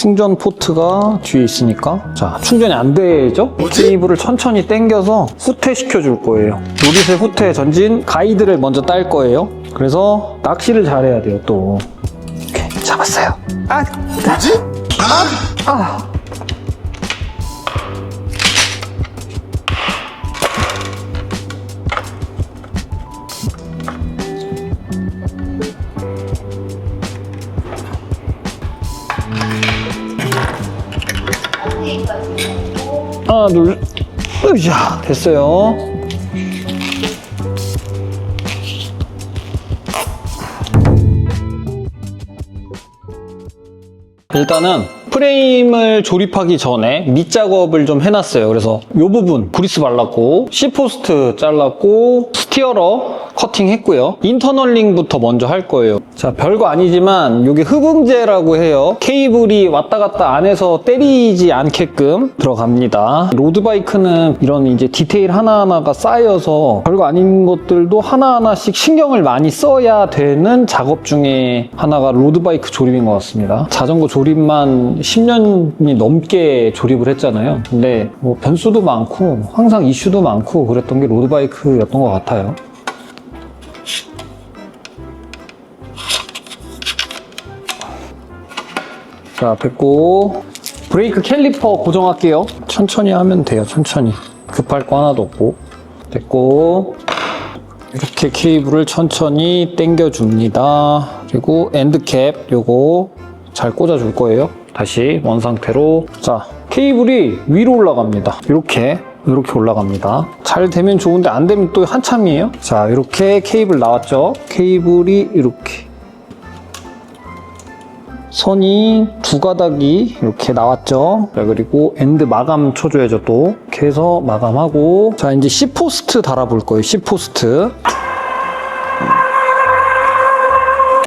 충전 포트가 뒤에 있으니까. 자 충전이 안 되죠? 케이블을 천천히 당겨서 후퇴시켜 줄 거예요. 요리세 후퇴 전진 가이드를 먼저 딸 거예요. 그래서 낚시를 잘해야 돼요 또. 오케이 잡았어요. 아 뭐지? 하나 둘 으쌰 됐어요 일단은 프레임을 조립하기 전에 밑작업을 좀 해놨어요. 그래서 이 부분 브리스 발랐고 C포스트 잘랐고 스티어러 커팅했고요. 인터널링부터 먼저 할 거예요. 자 별거 아니지만 이게 흡음재라고 해요. 케이블이 왔다 갔다 안에서 때리지 않게끔 들어갑니다. 로드바이크는 이런 이제 디테일 하나하나가 쌓여서 별거 아닌 것들도 하나하나씩 신경을 많이 써야 되는 작업 중에 하나가 로드바이크 조립인 것 같습니다. 자전거 조립만 10년이 넘게 조립을 했잖아요. 근데 뭐 변수도 많고 항상 이슈도 많고 그랬던 게 로드바이크였던 것 같아요. 자, 됐고 브레이크 캘리퍼 고정할게요. 천천히 하면 돼요. 천천히. 급할 거 하나도 없고. 됐고 이렇게 케이블을 천천히 당겨 줍니다. 그리고 엔드캡 요거 잘 꽂아 줄 거예요. 다시 원 상태로 자, 케이블이 위로 올라갑니다. 이렇게 이렇게 올라갑니다. 잘 되면 좋은데 안 되면 또 한참이에요. 자, 이렇게 케이블 나왔죠? 케이블이 이렇게 선이 두 가닥이 이렇게 나왔죠. 자, 그리고 엔드 마감 쳐줘야죠, 또. 이렇게 해서 마감하고. 자, 이제 C포스트 달아볼 거예요, C포스트.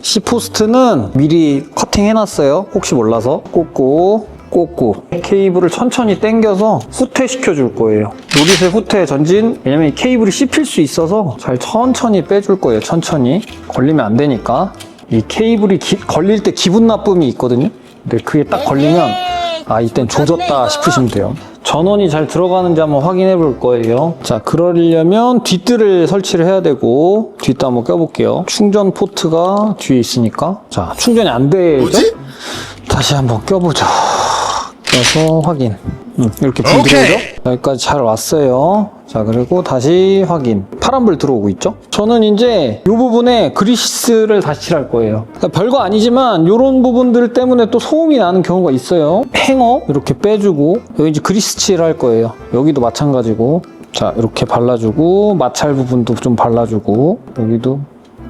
C포스트는 미리 커팅해놨어요. 혹시 몰라서. 꽂고, 꽂고. 케이블을 천천히 당겨서 후퇴시켜 줄 거예요. 요리세 후퇴 전진. 왜냐면 이 케이블이 씹힐 수 있어서 잘 천천히 빼줄 거예요, 천천히. 걸리면 안 되니까. 이 케이블이 기- 걸릴 때 기분 나쁨이 있거든요. 근데 그게 딱 걸리면 아 이땐 조졌다 싶으시면 돼요. 전원이 잘 들어가는지 한번 확인해 볼 거예요. 자 그러려면 뒷뜰을 설치를 해야 되고 뒷뜰 한번 껴볼게요. 충전 포트가 뒤에 있으니까 자 충전이 안 되죠? 뭐지? 다시 한번 껴보죠. 껴서 확인. 음, 이렇게 불. 들어오죠? 여기까지 잘 왔어요. 자, 그리고 다시 확인. 파란불 들어오고 있죠? 저는 이제 이 부분에 그리스를 다시 칠할 거예요. 그러니까 별거 아니지만 이런 부분들 때문에 또 소음이 나는 경우가 있어요. 행어 이렇게 빼주고 여기 이제 그리스 칠할 거예요. 여기도 마찬가지고. 자, 이렇게 발라주고 마찰 부분도 좀 발라주고 여기도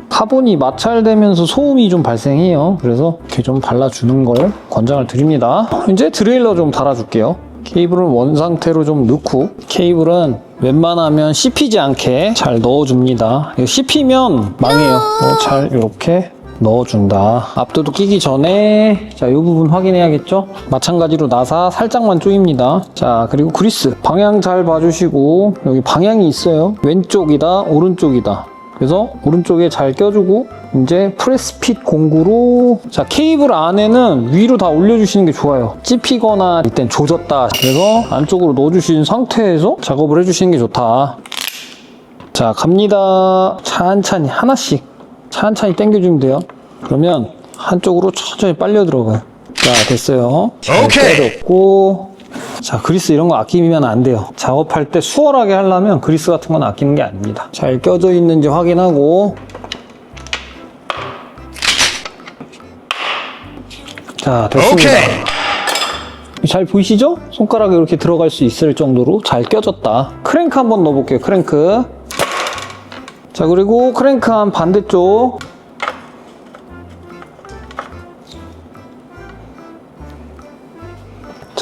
카본이 마찰되면서 소음이 좀 발생해요. 그래서 이렇게 좀 발라주는 걸 권장을 드립니다. 이제 드레일러 좀 달아줄게요. 케이블을 원 상태로 좀 넣고 케이블은 웬만하면 씹히지 않게 잘 넣어줍니다. 씹히면 망해요. 어, 잘 이렇게 넣어준다. 앞도도 끼기 전에 자, 이 부분 확인해야겠죠? 마찬가지로 나사 살짝만 조입니다. 자, 그리고 그리스 방향 잘 봐주시고 여기 방향이 있어요. 왼쪽이다, 오른쪽이다. 그래서 오른쪽에 잘 껴주고 이제 프레스핏 공구로 자 케이블 안에는 위로 다 올려주시는 게 좋아요. 찝히거나 이땐 조졌다. 그래서 안쪽으로 넣어주신 상태에서 작업을 해주시는 게 좋다. 자 갑니다. 찬찬히 하나씩 찬찬히 당겨주면 돼요. 그러면 한쪽으로 천천히 빨려 들어가요. 자 됐어요. 잘 오케이. 빼줬고 자 그리스 이런 거 아끼면 안 돼요. 작업할 때 수월하게 하려면 그리스 같은 건 아끼는 게 아닙니다. 잘 껴져 있는지 확인하고. 자 됐습니다. 오케이. 잘 보이시죠? 손가락이 이렇게 들어갈 수 있을 정도로 잘 껴졌다. 크랭크 한번 넣어볼게요 크랭크. 자 그리고 크랭크 한 반대쪽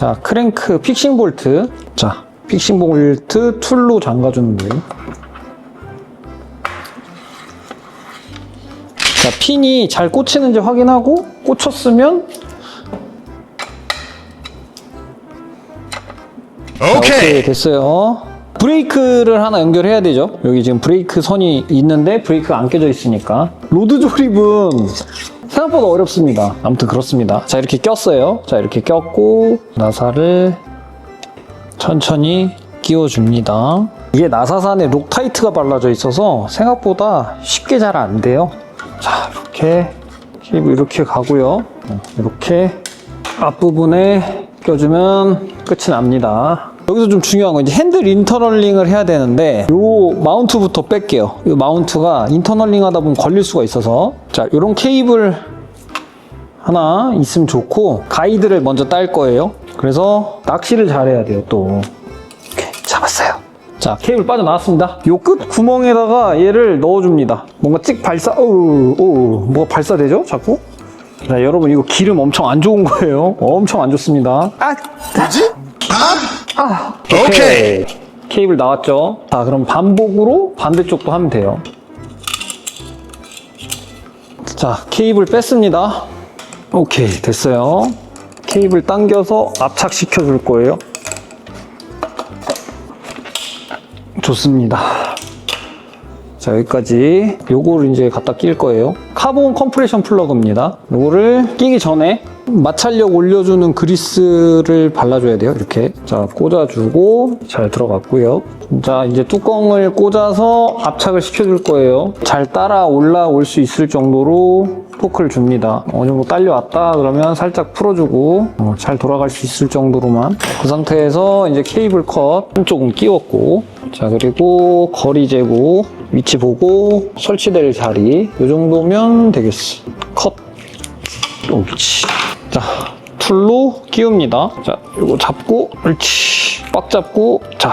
자 크랭크 픽싱 볼트 자 픽싱 볼트 툴로 잠가주는 거예요 자 핀이 잘 꽂히는지 확인하고 꽂혔으면 자, 오케이 오케이. 됐어요. 브레이크를 하나 연결해야 되죠. 여기 지금 브레이크 선이 있는데 브레이크가 안 껴져 있으니까. 로드 조립은 생각보다 어렵습니다. 아무튼 그렇습니다. 자, 이렇게 꼈어요. 자, 이렇게 꼈고, 나사를 천천히 끼워줍니다. 이게 나사산에 록타이트가 발라져 있어서 생각보다 쉽게 잘 안 돼요. 자, 이렇게 케이블 이렇게 가고요. 이렇게 앞부분에 껴주면 끝이 납니다. 여기서 좀 중요한 건 이제 핸들 인터널링을 해야 되는데 요 마운트부터 뺄게요. 이 마운트가 인터널링 하다 보면 걸릴 수가 있어서 자, 요런 케이블 하나 있으면 좋고 가이드를 먼저 딸 거예요. 그래서 낚시를 잘해야 돼요. 또 이렇게 잡았어요. 자 케이블 빠져나왔습니다. 요 끝 구멍에다가 얘를 넣어줍니다. 뭔가 찍 발사, 어우, 어우, 뭐가 발사되죠? 자꾸? 자 여러분 이거 기름 엄청 안 좋은 거예요. 엄청 안 좋습니다. 아, 뭐지? 아, 오케이. 케이블 나왔죠? 자 그럼 반복으로 반대쪽도 하면 돼요. 자 케이블 뺐습니다. 오케이 됐어요. 케이블 당겨서 압착시켜 줄 거예요. 좋습니다. 자 여기까지 요거를 이제 갖다 낄 거예요 카본 컴프레션 플러그입니다 요거를 끼기 전에 마찰력 올려주는 그리스를 발라줘야 돼요 이렇게 자 꽂아주고 잘 들어갔고요 자 이제 뚜껑을 꽂아서 압착을 시켜줄 거예요 잘 따라 올라올 수 있을 정도로 포크를 줍니다. 어느 정도 딸려왔다 그러면 살짝 풀어주고 어, 잘 돌아갈 수 있을 정도로만. 그 상태에서 이제 케이블 컷 한쪽은 끼웠고 자 그리고 거리 재고 위치 보고 설치될 자리. 이 정도면 되겠어. 컷 옳지. 자 툴로 끼웁니다. 자 이거 잡고 옳지. 꽉 잡고 자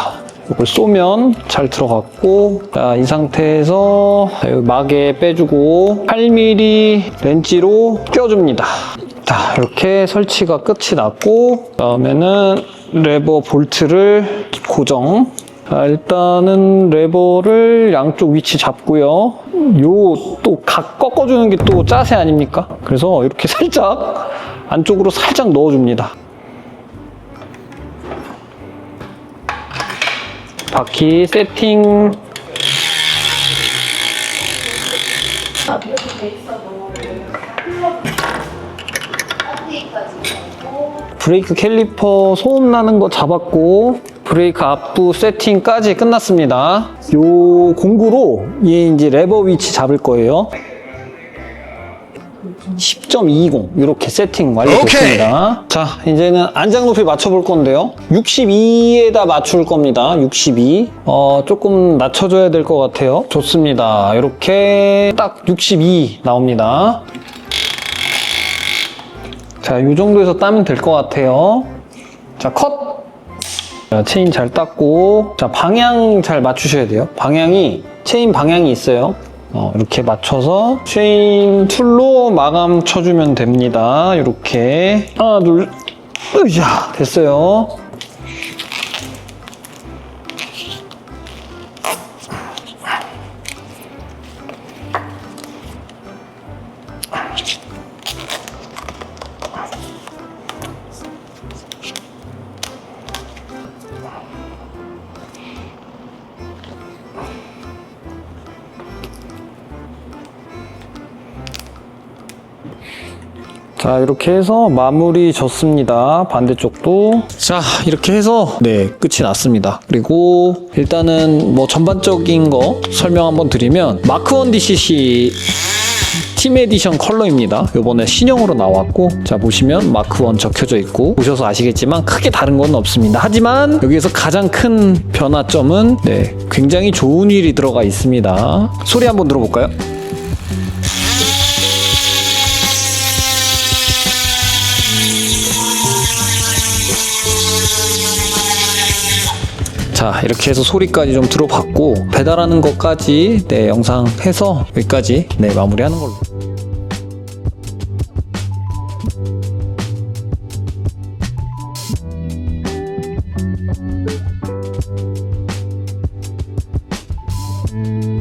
이걸 쏘면 잘 들어갔고 자 이 상태에서 막에 빼주고 8mm 렌치로 껴줍니다 자 이렇게 설치가 끝이 났고 다음에는 레버 볼트를 고정 자, 일단은 레버를 양쪽 위치 잡고요. 요 또 각 꺾어주는 게 또 짜세 아닙니까? 그래서 이렇게 살짝 안쪽으로 살짝 넣어줍니다. 바퀴 세팅 브레이크 캘리퍼 소음 나는 거 잡았고 브레이크 앞부 세팅까지 끝났습니다. 요 공구로 얘 이제 레버 위치 잡을 거예요. 10.20 이렇게 세팅 완료됐습니다. 자 이제는 안장 높이 맞춰볼 건데요. 62에다 맞출 겁니다. 62. 어 조금 낮춰줘야 될 것 같아요. 좋습니다. 이렇게 딱 62 나옵니다. 자, 이 정도에서 따면 될 것 같아요. 자, 컷! 자, 체인 잘 땄고, 자, 방향 잘 맞추셔야 돼요. 방향이, 체인 방향이 있어요. 어, 이렇게 맞춰서 체인 툴로 마감 쳐주면 됩니다. 이렇게. 하나, 둘, 으쌰! 됐어요. 자 이렇게 해서 마무리 졌습니다. 반대쪽도. 자 이렇게 해서 네 끝이 났습니다. 그리고 일단은 뭐 전반적인 거 설명 한번 드리면 마크1 DCC 팀 에디션 컬러입니다. 요번에 신형으로 나왔고 자 보시면 마크1 적혀져 있고 보셔서 아시겠지만 크게 다른 건 없습니다. 하지만 여기에서 가장 큰 변화점은 네 굉장히 좋은 휠이 들어가 있습니다. 소리 한번 들어볼까요? 자 이렇게 해서 소리까지 좀 들어봤고 배달하는 것까지 네 영상 해서 여기까지 네 마무리하는 걸로 음.